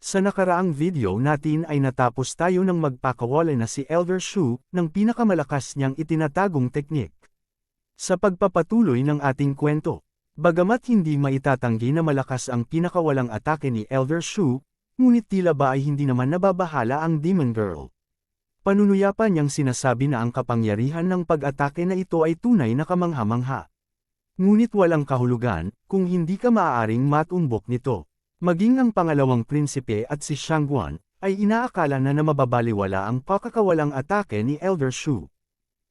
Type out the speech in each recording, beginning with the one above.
Sa nakaraang video natin ay natapos tayo ng magpakawala na si Elder Shu ng pinakamalakas niyang itinatagong teknik. Sa pagpapatuloy ng ating kwento, bagamat hindi maitatanggi na malakas ang pinakawalang atake ni Elder Shu, ngunit tila ba ay hindi naman nababahala ang Demon Girl. Panunuya pa niyang sinasabi na ang kapangyarihan ng pag-atake na ito ay tunay na kamangha-mangha. Ngunit walang kahulugan kung hindi ka maaaring matumbok nito. Maging ang pangalawang prinsipe at si Shangguan, ay inaakala na na mababaliwala ang pakakawalang atake ni Elder Shu.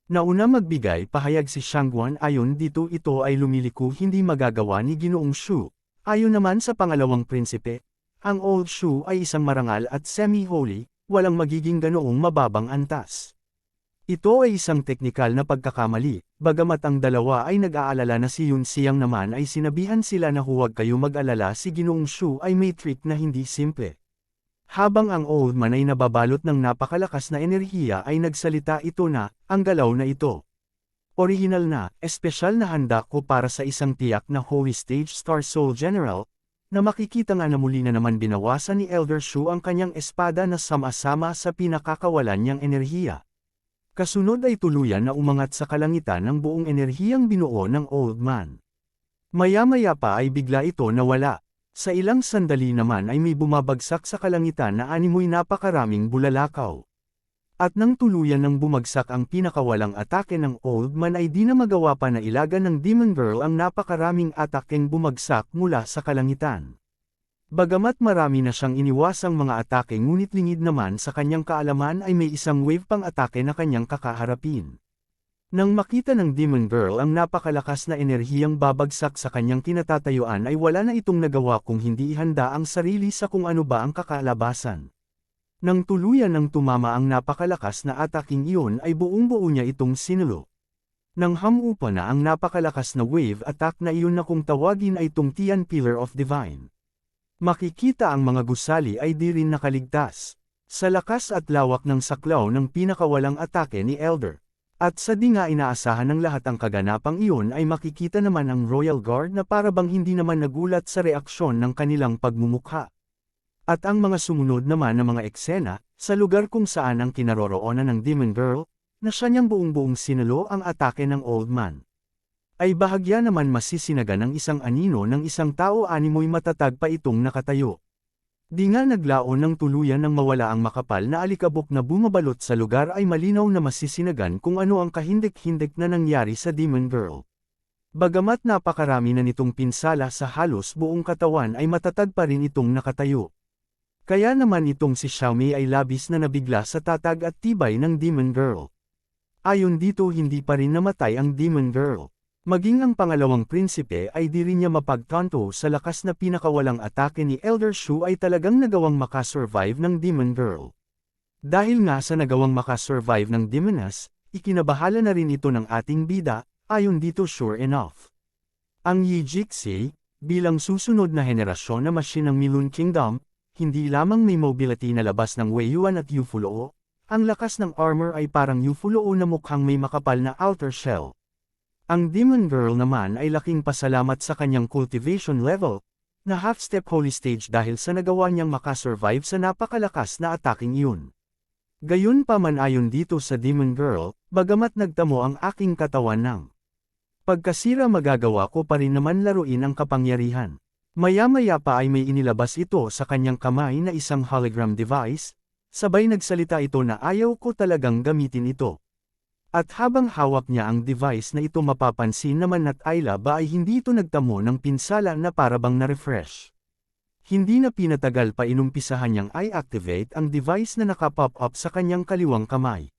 Nauna magbigay pahayag si Shangguan ayon dito ito ay lumiliko hindi magagawa ni Ginoong Shu. Ayon naman sa pangalawang prinsipe, ang Old Shu ay isang marangal at semi-holy, walang magiging ganoong mababang antas. Ito ay isang teknikal na pagkakamali, bagamat ang dalawa ay nag-aalala na si Yun Siyang naman ay sinabihan sila na huwag kayo mag-alala si Ginoong Shu ay may trick na hindi simple. Habang ang old man ay nababalot ng napakalakas na enerhiya ay nagsalita ito na, ang galaw na ito. Original na, espesyal na handa ko para sa isang tiyak na Holy Stage Star Soul General, na makikita nga na muli na naman binawasan ni Elder Shu ang kanyang espada na sama-sama sa pinakakawalan niyang enerhiya. Kasunod ay tuluyan na umangat sa kalangitan ng buong enerhiyang binuo ng old man. Maya-maya pa ay bigla ito nawala. Sa ilang sandali naman ay may bumabagsak sa kalangitan na animoy napakaraming bulalakaw. At nang tuluyan ng bumagsak ang pinakawalang atake ng old man ay di na magawa pa na ilagan ng Demon Girl ang napakaraming atakeng bumagsak mula sa kalangitan. Bagamat marami na siyang iniwasang mga atake ngunit lingid naman sa kanyang kaalaman ay may isang wave pang atake na kanyang kakaharapin. Nang makita ng Demon Girl ang napakalakas na enerhiyang babagsak sa kanyang kinatatayuan ay wala na itong nagawa kung hindi ihanda ang sarili sa kung ano ba ang kakalabasan. Nang tuluyan ng tumama ang napakalakas na ataking iyon ay buong-buo niya itong sinulo. Nang hamupa na ang napakalakas na wave attack na iyon na kung tawagin ay tungtian Pillar of Divine. Makikita ang mga gusali ay di rin nakaligtas. Sa lakas at lawak ng saklaw ng pinakawalang atake ni Elder. At sa di nga inaasahan ng lahat ang kaganapang iyon ay makikita naman ang Royal Guard na para bang hindi naman nagulat sa reaksyon ng kanilang pagmumukha. At ang mga sumunod naman na mga eksena, sa lugar kung saan ang kinaroroonan ng Demon Girl, na siya niyang buong-buong sinulo ang atake ng Old Man ay bahagya naman masisinaga ng isang anino ng isang tao animoy matatag pa itong nakatayo. Di nga naglaon ng tuluyan ng mawala ang makapal na alikabok na bumabalot sa lugar ay malinaw na masisinagan kung ano ang kahindik-hindik na nangyari sa Demon Girl. Bagamat napakarami na nitong pinsala sa halos buong katawan ay matatag pa rin itong nakatayo. Kaya naman itong si Xiaomi ay labis na nabigla sa tatag at tibay ng Demon Girl. Ayon dito hindi pa rin namatay ang Demon Girl. Maging ang pangalawang prinsipe ay di rin niya mapagtanto sa lakas na pinakawalang atake ni Elder Shu ay talagang nagawang makasurvive ng Demon Girl. Dahil nga sa nagawang makasurvive ng Demoness, ikinabahala na rin ito ng ating bida, ayon dito sure enough. Ang Yi Jixi, bilang susunod na henerasyon na machine ng Milun Kingdom, hindi lamang may mobility na labas ng Wei Yuan at Yufulo, ang lakas ng armor ay parang Yufulo na mukhang may makapal na outer shell. Ang Demon Girl naman ay laking pasalamat sa kanyang cultivation level, na half-step holy stage dahil sa nagawa niyang makasurvive sa napakalakas na ataking iyon. Gayun pa man ayon dito sa Demon Girl, bagamat nagtamo ang aking katawan ng pagkasira magagawa ko pa rin naman laruin ang kapangyarihan. Maya-maya pa ay may inilabas ito sa kanyang kamay na isang hologram device, sabay nagsalita ito na ayaw ko talagang gamitin ito. At habang hawak niya ang device na ito mapapansin naman at Ayla ba ay hindi ito nagtamo ng pinsala na parabang na-refresh. Hindi na pinatagal pa inumpisahan niyang i-activate ang device na nakapop up sa kanyang kaliwang kamay.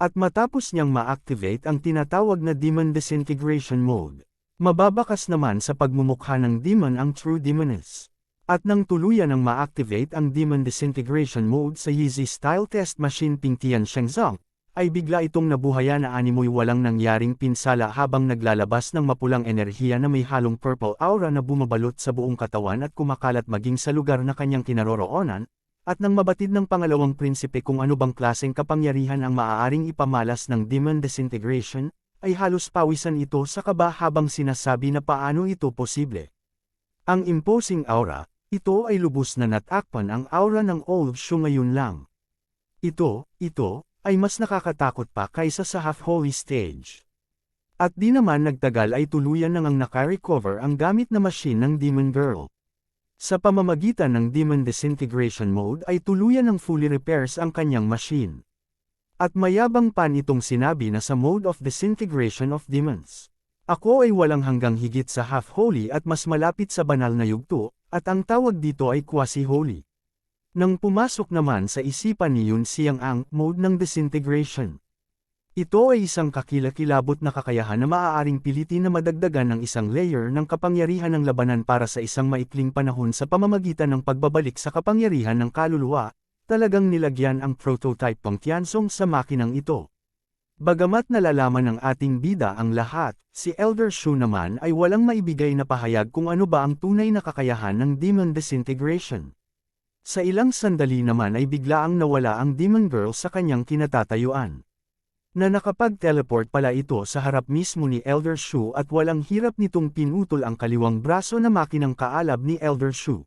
At matapos niyang ma-activate ang tinatawag na Demon Disintegration Mode, mababakas naman sa pagmumukha ng demon ang True Demoness. At nang tuluyan ng ma-activate ang Demon Disintegration Mode sa Yeezy Style Test Machine Pingtian Shenzong, ay bigla itong nabuhaya na animoy walang nangyaring pinsala habang naglalabas ng mapulang enerhiya na may halong purple aura na bumabalot sa buong katawan at kumakalat maging sa lugar na kanyang kinaroroonan, at nang mabatid ng pangalawang prinsipe kung ano bang klaseng kapangyarihan ang maaaring ipamalas ng demon disintegration, ay halos pawisan ito sa kaba habang sinasabi na paano ito posible. Ang imposing aura, Ito ay lubos na natakpan ang aura ng old shoe ngayon lang. Ito, ito, ay mas nakakatakot pa kaysa sa half-holy stage. At di naman nagtagal ay tuluyan nang ang nakarecover ang gamit na machine ng Demon Girl. Sa pamamagitan ng Demon Disintegration Mode ay tuluyan ng fully repairs ang kanyang machine. At mayabang pa nitong sinabi na sa Mode of Disintegration of Demons. Ako ay walang hanggang higit sa half-holy at mas malapit sa banal na yugto, at ang tawag dito ay quasi-holy. Nang pumasok naman sa isipan ni Yun Siang ang mode ng disintegration. Ito ay isang kakilakilabot na kakayahan na maaaring pilitin na madagdagan ng isang layer ng kapangyarihan ng labanan para sa isang maikling panahon sa pamamagitan ng pagbabalik sa kapangyarihan ng kaluluwa, talagang nilagyan ang prototype pangtiansong sa makinang ito. Bagamat nalalaman ng ating bida ang lahat, si Elder Shu naman ay walang maibigay na pahayag kung ano ba ang tunay na kakayahan ng Demon Disintegration. Sa ilang sandali naman ay biglaang nawala ang Demon Girl sa kanyang kinatatayuan na nakapag-teleport pala ito sa harap mismo ni Elder Shu at walang hirap nitong pinutol ang kaliwang braso na makinang kaalab ni Elder Shu.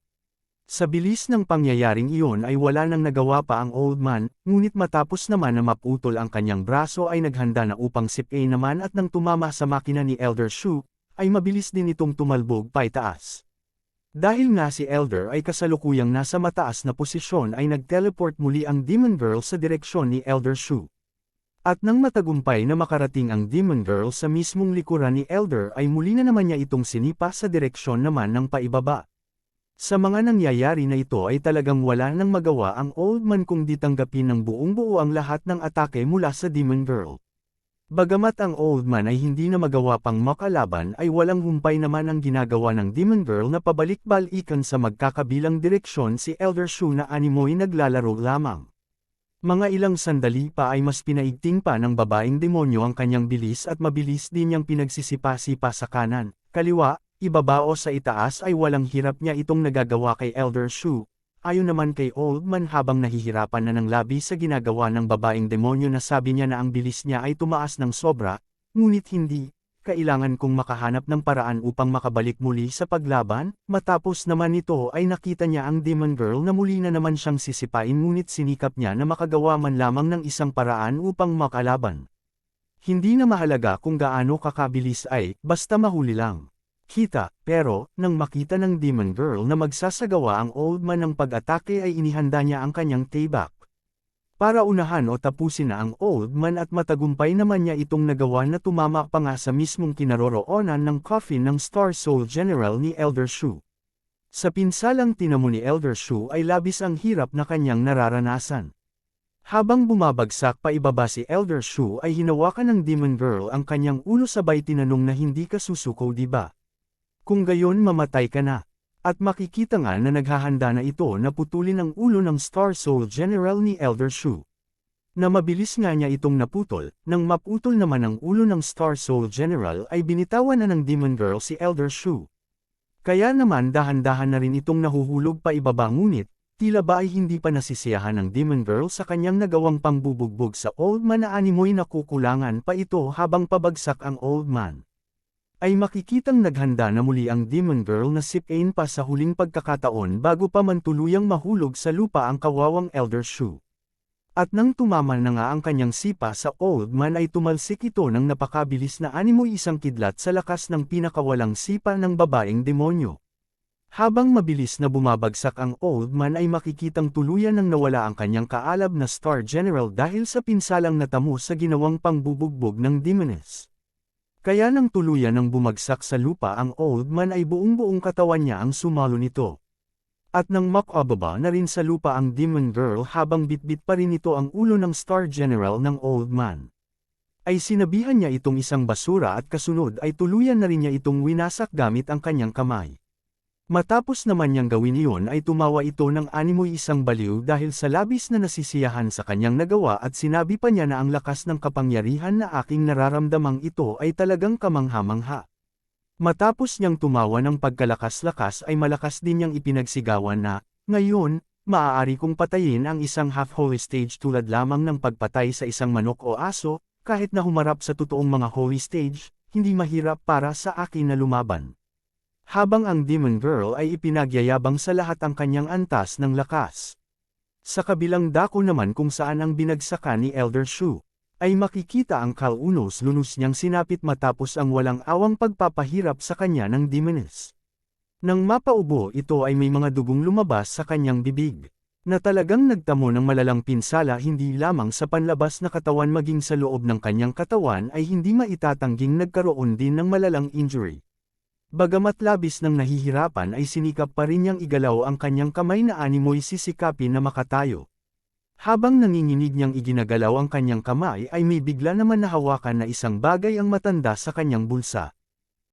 Sa bilis ng pangyayaring iyon ay wala nang nagawa pa ang old man, ngunit matapos naman na maputol ang kanyang braso ay naghanda na upang sipay naman at nang tumama sa makina ni Elder Shu, ay mabilis din itong tumalbog paitaas. Dahil nga si Elder ay kasalukuyang nasa mataas na posisyon ay nag-teleport muli ang Demon Girl sa direksyon ni Elder Shu. At nang matagumpay na makarating ang Demon Girl sa mismong likuran ni Elder ay muli na naman niya itong sinipa sa direksyon naman ng paibaba. Sa mga nangyayari na ito ay talagang wala nang magawa ang Old Man kung di tanggapin ng buong buo ang lahat ng atake mula sa Demon Girl. Bagamat ang Old Man ay hindi na magawa pang makalaban ay walang humpay naman ang ginagawa ng Demon Girl na pabalik-balikan sa magkakabilang direksyon si Elder Shu na animoy naglalaro lamang. Mga ilang sandali pa ay mas pinaigting pa ng babaeng demonyo ang kanyang bilis at mabilis din niyang pinagsisipa-sipa sa kanan, kaliwa, ibaba o sa itaas ay walang hirap niya itong nagagawa kay Elder Shu. Ayon naman kay Old Man habang nahihirapan na ng labi sa ginagawa ng babaeng demonyo na sabi niya na ang bilis niya ay tumaas ng sobra, ngunit hindi, kailangan kong makahanap ng paraan upang makabalik muli sa paglaban, matapos naman ito ay nakita niya ang Demon Girl na muli na naman siyang sisipain ngunit sinikap niya na makagawa man lamang ng isang paraan upang makalaban. Hindi na mahalaga kung gaano kakabilis ay, basta mahuli lang. Kita, pero, nang makita ng Demon Girl na magsasagawa ang Old Man ng pag-atake ay inihanda niya ang kanyang tayback. Para unahan o tapusin na ang old man at matagumpay naman niya itong nagawa na tumama pa nga sa mismong kinaroroonan ng coffin ng Star Soul General ni Elder Shu. Sa pinsalang tinamo ni Elder Shu ay labis ang hirap na kanyang nararanasan. Habang bumabagsak pa ibaba si Elder Shu ay hinawakan ng Demon Girl ang kanyang ulo sabay tinanong na hindi ka susuko di ba? Kung gayon mamatay ka na. At makikita nga na naghahanda na ito na putulin ang ulo ng Star Soul General ni Elder Shu. Na mabilis nga niya itong naputol, nang maputol naman ang ulo ng Star Soul General ay binitawan na ng Demon Girl si Elder Shu. Kaya naman dahan-dahan na rin itong nahuhulog pa ibaba ngunit, tila ba ay hindi pa nasisiyahan ng Demon Girl sa kanyang nagawang pangbubugbog sa Old Man na animoy na kukulangan pa ito habang pabagsak ang Old Man ay makikitang naghanda na muli ang Demon Girl na sipain pa sa huling pagkakataon bago pa man tuluyang mahulog sa lupa ang kawawang Elder Shu. At nang tumama na nga ang kanyang sipa sa Old Man ay tumalsik ito ng napakabilis na animo isang kidlat sa lakas ng pinakawalang sipa ng babaeng demonyo. Habang mabilis na bumabagsak ang Old Man ay makikitang tuluyan ng nawala ang kanyang kaalab na Star General dahil sa pinsalang natamo sa ginawang pangbubugbog ng Demoness. Kaya nang tuluyan ng bumagsak sa lupa ang old man ay buong-buong katawan niya ang sumalo nito. At nang makababa na rin sa lupa ang demon girl habang bitbit pa rin ito ang ulo ng star general ng old man. Ay sinabihan niya itong isang basura at kasunod ay tuluyan na rin niya itong winasak gamit ang kanyang kamay. Matapos naman niyang gawin iyon ay tumawa ito ng animoy isang baliw dahil sa labis na nasisiyahan sa kanyang nagawa at sinabi pa niya na ang lakas ng kapangyarihan na aking nararamdamang ito ay talagang kamangha-mangha. Matapos niyang tumawa ng pagkalakas-lakas ay malakas din niyang ipinagsigawan na, ngayon, maaari kong patayin ang isang half-holy stage tulad lamang ng pagpatay sa isang manok o aso, kahit na humarap sa totoong mga holy stage, hindi mahirap para sa akin na lumaban. Habang ang Demon Girl ay ipinagyayabang sa lahat ang kanyang antas ng lakas. Sa kabilang dako naman kung saan ang binagsakan ni Elder Shu, ay makikita ang kalunos-lunos niyang sinapit matapos ang walang awang pagpapahirap sa kanya ng Demoness. Nang mapaubo ito ay may mga dugong lumabas sa kanyang bibig, na talagang nagtamo ng malalang pinsala hindi lamang sa panlabas na katawan maging sa loob ng kanyang katawan ay hindi maitatangging nagkaroon din ng malalang injury. Bagamat labis ng nahihirapan ay sinikap pa rin niyang igalaw ang kanyang kamay na animoy sisikapin na makatayo. Habang nanginginig niyang iginagalaw ang kanyang kamay ay may bigla naman nahawakan na isang bagay ang matanda sa kanyang bulsa.